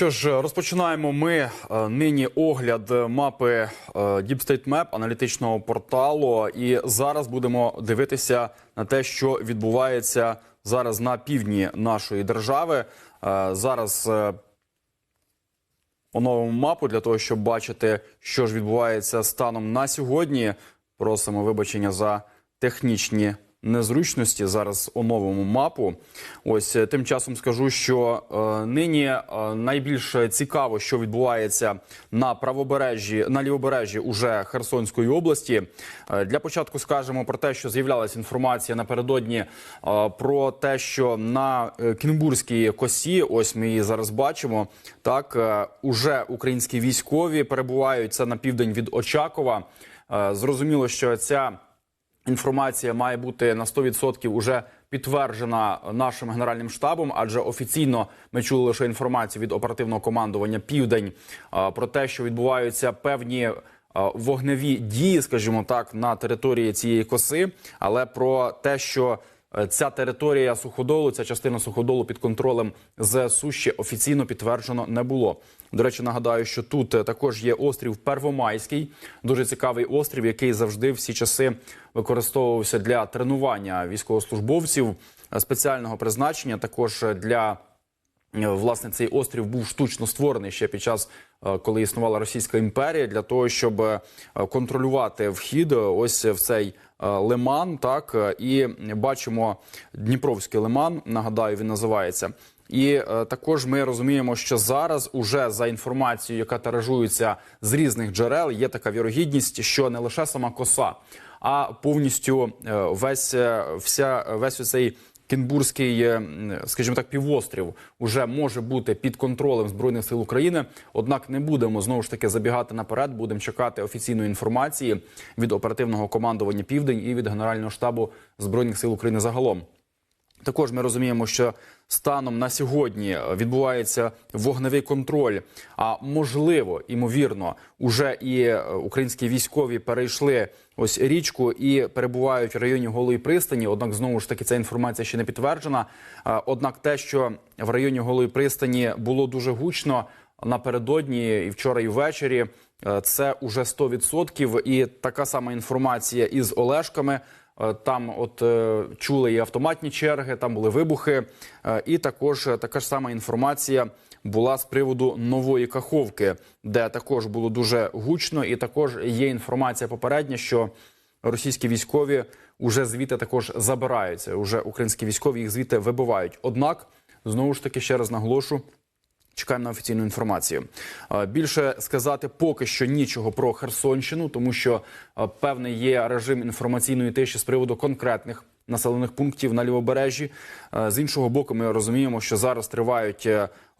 Що ж, розпочинаємо ми е, нині огляд мапи е, Deep State Map аналітичного порталу. І зараз будемо дивитися на те, що відбувається зараз на півдні нашої держави. Е, Зараз оновимо мапу для того, щоб бачити, що ж відбувається станом на сьогодні. Просимо вибачення за технічні незручності. Зараз оновимо мапу. Ось е, тим часом скажу, що е, нині е, найбільш цікаво, що відбувається на правобережжі, на лівобережжі уже Херсонської області. Е, для початку скажемо про те, що з'являлася інформація напередодні е, про те, що на е, Кінбурзькій косі, ось ми її зараз бачимо. Так е, уже українські військові перебувають це на південь від Очакова. Е, Зрозуміло, що ця інформація має бути на 100% уже підтверджена нашим генеральним штабом, адже офіційно ми чули лише інформацію від оперативного командування Південь е, про те, що відбуваються певні. е, Вогневі дії, скажімо так, на території цієї коси, але про те, що ця територія суходолу, ця частина суходолу під контролем ЗСУ ще офіційно підтверджено не було. До речі, нагадаю, що тут е, також є острів Первомайський, дуже цікавий острів, який завжди всі часи використовувався для тренування військовослужбовців е, спеціального призначення. Також е, для Е, Власне, цей острів був штучно створений ще під час, е, коли існувала Російська імперія, для того, щоб е, контролювати вхід е, ось в цей е, лиман. Так е, і бачимо Дніпровський лиман. Нагадаю, він називається. І е, також ми розуміємо, що зараз, уже за інформацією, яка тиражується з різних джерел, є така вірогідність, що не лише сама коса, а повністю е, весь е, вся весь цей Кінбурзький, скажімо так, півострів уже може бути під контролем збройних сил України. Однак не будемо знову ж таки забігати наперед. Будемо чекати офіційної інформації від оперативного командування Південь і від Генерального штабу збройних сил України загалом. Також ми розуміємо, що станом на сьогодні відбувається вогневий контроль. А можливо, імовірно, уже і е, українські військові перейшли ось річку і перебувають в районі Голої пристані. Однак, знову ж таки, ця інформація ще не підтверджена. Е, Однак, те, що в районі Голої пристані було дуже гучно напередодні, і вчора, і ввечері, е, це уже 100%. І така сама інформація із Олешками. Е, Там, от е, чули і автоматні черги, там були вибухи, Е, і також така ж сама інформація була з приводу нової каховки, де також було дуже гучно, і також є інформація попередня, що російські військові вже звідти також забираються. Уже українські військові їх звідти вибивають. Однак знову ж таки ще раз наголошу. Чекаємо на офіційну інформацію. Е, Більше сказати поки що нічого про Херсонщину, тому що е, певний є режим інформаційної тиші з приводу конкретних населених пунктів на лівобережжі. Е, З іншого боку, ми розуміємо, що зараз тривають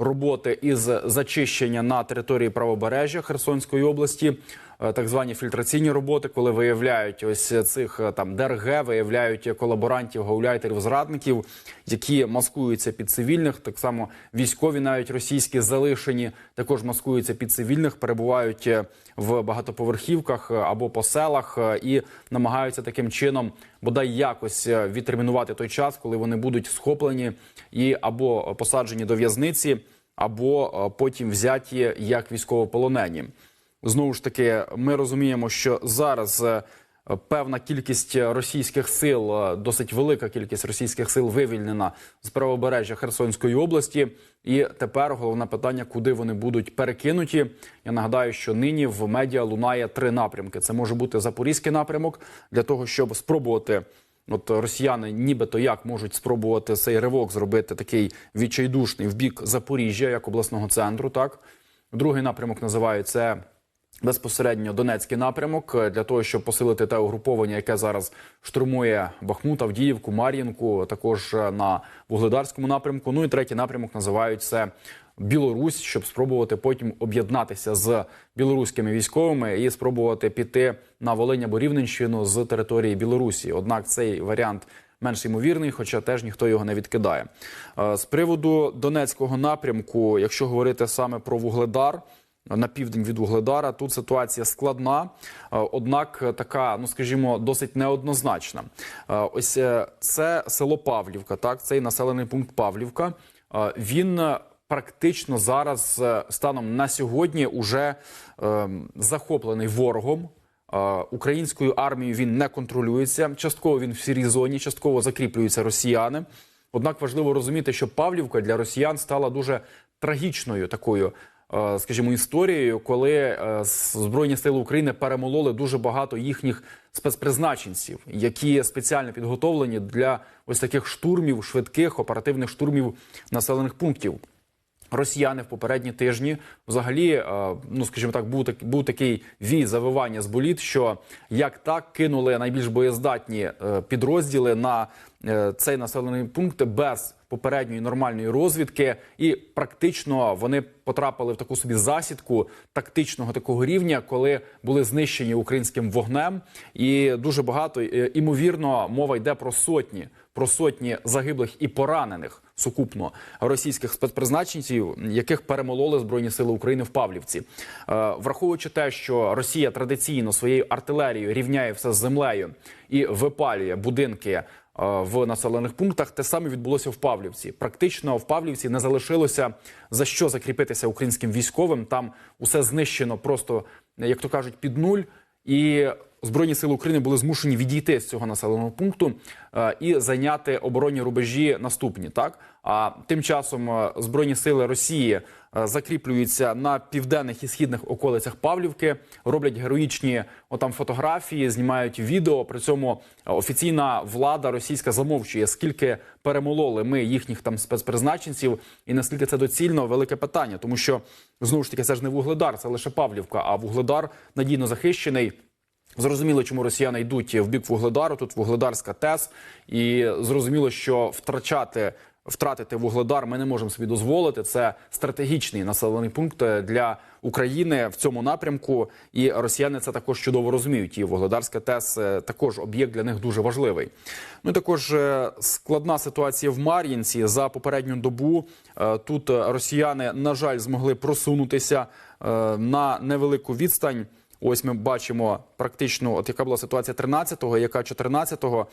роботи із зачищення на території правобережжя Херсонської області. е, Так звані фільтраційні роботи, коли виявляють ось цих е, там ДРГ, виявляють колаборантів, гауляйтерів, зрадників, які маскуються під цивільних. Так само військові, навіть російські залишені, також маскуються під цивільних, перебувають е, в багатоповерхівках або по селах і намагаються таким чином бодай якось відтермінувати той час, коли вони будуть схоплені і або посаджені до в'язниці, або е, потім взяті як військовополонені. Знову ж таки, ми розуміємо, що зараз е, певна кількість російських сил, е, досить велика кількість російських сил вивільнена з правобережжя Херсонської області. І тепер головне питання, куди вони будуть перекинуті. Я нагадаю, що нині в медіа лунає три напрямки. Це може бути запорізький напрямок для того, щоб спробувати. От росіяни, нібито як можуть спробувати цей ривок зробити такий відчайдушний в бік Запоріжжя, як обласного центру. Так другий напрямок називають це безпосередньо Донецький напрямок для того, щоб посилити те угруповання, яке зараз штурмує Бахмут, Авдіївку, Мар'їнку, також е, на Вугледарському напрямку. Ну і третій напрямок називають це. Білорусь, щоб спробувати потім об'єднатися з білоруськими військовими і спробувати піти на Волинь або Рівненщину з території Білорусі. Однак цей варіант менш ймовірний, хоча теж ніхто його не відкидає. Е, З приводу Донецького напрямку, якщо говорити саме про Вугледар. На південь від Вугледара тут ситуація складна, е, однак така, ну скажімо, досить неоднозначна. Е, Ось це село Павлівка, так цей населений пункт Павлівка. Він практично зараз е, станом на сьогодні уже е, захоплений ворогом. Е, Українською армією він не контролюється. Частково він в сірій зоні, частково закріплюються росіяни. Однак важливо розуміти, що Павлівка для росіян стала дуже трагічною такою, е, скажімо, історією, коли Збройні сили України перемололи дуже багато їхніх спецпризначенців, які спеціально підготовлені для ось таких штурмів, швидких оперативних штурмів населених пунктів. Росіяни в попередні тижні взагалі, е, ну скажімо так, був так був такий вій завивання з боліт, що як так кинули найбільш боєздатні е, підрозділи на е, цей населений пункт без попередньої нормальної розвідки, і практично вони потрапили в таку собі засідку тактичного такого рівня, коли були знищені українським вогнем, і дуже багато імовірно мова йде про сотні. Про сотні загиблих і поранених сукупно російських спецпризначенців, яких перемололи збройні сили України в Павлівці, Е, враховуючи те, що Росія традиційно своєю артилерією рівняє все з землею і випалює будинки е, в населених пунктах, те саме відбулося в Павлівці. Практично в Павлівці не залишилося за що закріпитися українським військовим. Там усе знищено просто, як то кажуть, під нуль. І Збройні сили України були змушені відійти з цього населеного пункту е, і зайняти оборонні рубежі наступні. Так а тим часом е, збройні сили Росії е, закріплюються на південних і східних околицях Павлівки, роблять героїчні отам фотографії, знімають відео. При цьому офіційна влада російська замовчує, скільки перемололи ми їхніх там спецпризначенців, і наскільки це доцільно велике питання, тому що знову ж таки це ж не вугледар, це лише Павлівка, а вугледар надійно захищений. Зрозуміло, чому росіяни йдуть в бік вугледару. Тут вугледарська ТЕС, і зрозуміло, що втрачати. Втратити вугледар ми не можемо собі дозволити. Це стратегічний населений пункт для України в цьому напрямку, і росіяни це також чудово розуміють. І вугледарська ТЕС е, також об'єкт для них дуже важливий. Ну також е, складна ситуація в Мар'їнці за попередню добу. Е, Тут росіяни на жаль змогли просунутися на невелику відстань. Ось ми бачимо практично, от яка була ситуація 13-го, яка 14-го.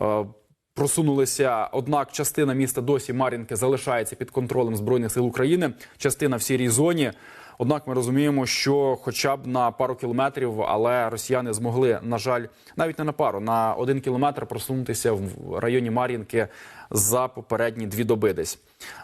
Е, Просунулися, однак частина міста досі Мар'їнки залишається під контролем збройних сил України. Частина в сірій зоні. Однак ми розуміємо, що хоча б на пару кілометрів, але росіяни змогли, на жаль, навіть не на пару, на один кілометр просунутися в районі Мар'їнки за попередні дві доби десь.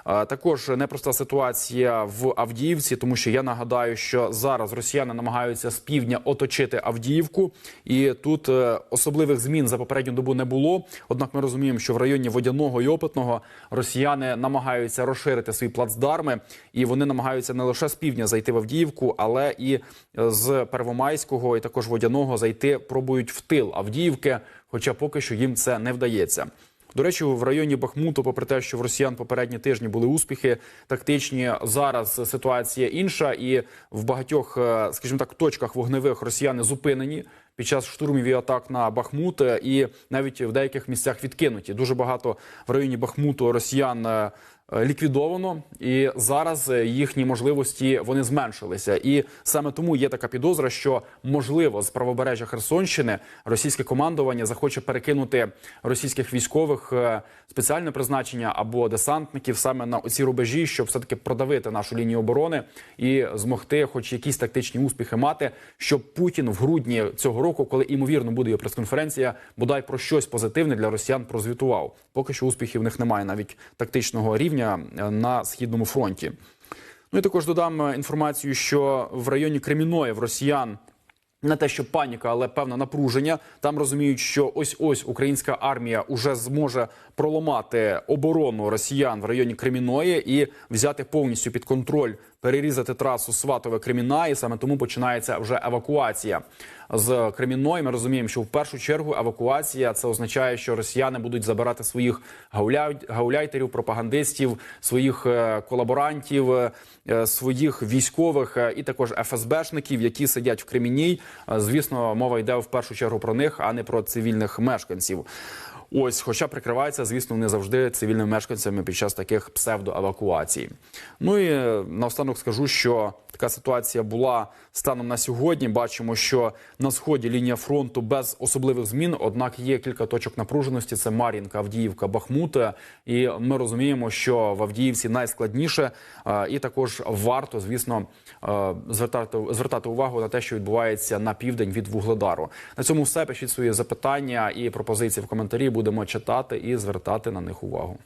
Е, Також непроста ситуація в Авдіївці, тому що я нагадаю, що зараз росіяни намагаються з півдня оточити Авдіївку, і тут е, особливих змін за попередню добу не було. Однак ми розуміємо, що в районі водяного і опитного росіяни намагаються розширити свої плацдарми, і вони намагаються не лише з півдня зайти в Авдіївку, але і з Первомайського і також водяного зайти пробують в тил Авдіївки, хоча поки що їм це не вдається. До речі, в районі Бахмуту, попри те, що в росіян попередні тижні були успіхи тактичні, зараз ситуація інша, і в багатьох, е, скажімо так, точках вогневих росіяни зупинені під час штурмів і атак на Бахмут, е, і навіть в деяких місцях відкинуті. Дуже багато в районі Бахмуту росіян. Е, Ліквідовано і зараз е, їхні можливості вони зменшилися, і саме тому є така підозра, що можливо з правобережжя Херсонщини російське командування захоче перекинути російських військових е, спеціальне призначення або десантників саме на оці рубежі, щоб все таки продавити нашу лінію оборони і змогти, хоч якісь тактичні успіхи мати, щоб Путін в грудні цього року, коли імовірно буде його прес-конференція, бодай про щось позитивне для росіян прозвітував. Поки що успіхів в них немає, навіть тактичного рівня е, на східному фронті. Ну і також додам е, інформацію, що в районі Креміної в росіян. Не те, що паніка, але певне напруження. Там розуміють, що ось ось українська армія уже зможе проламати оборону росіян в районі Креміної і взяти повністю під контроль, перерізати трасу Сватове Креміна. І саме тому починається вже евакуація з Кремінної. Ми розуміємо, що в першу чергу евакуація це означає, що росіяни будуть забирати своїх гауляй, гауляйтерів, пропагандистів, своїх е, колаборантів, е, своїх військових е, і також ФСБшників, які сидять в Кремінній. Е, Звісно, мова йде в першу чергу про них, а не про цивільних мешканців. Ось, хоча прикриваються, звісно, не завжди цивільними мешканцями під час таких псевдоевакуацій. Ну і е, наостанок скажу, що така ситуація була станом на сьогодні. Бачимо, що на сході лінія фронту без особливих змін. Однак є кілька точок напруженості. Це Мар'їнка, Авдіївка, Бахмута. І ми розуміємо, що в Авдіївці найскладніше, е, і також варто, звісно, е, звертати звертати увагу на те, що відбувається на південь від Вугледару. На цьому все пишіть свої запитання і пропозиції в коментарі. Будемо читати і звертати на них увагу.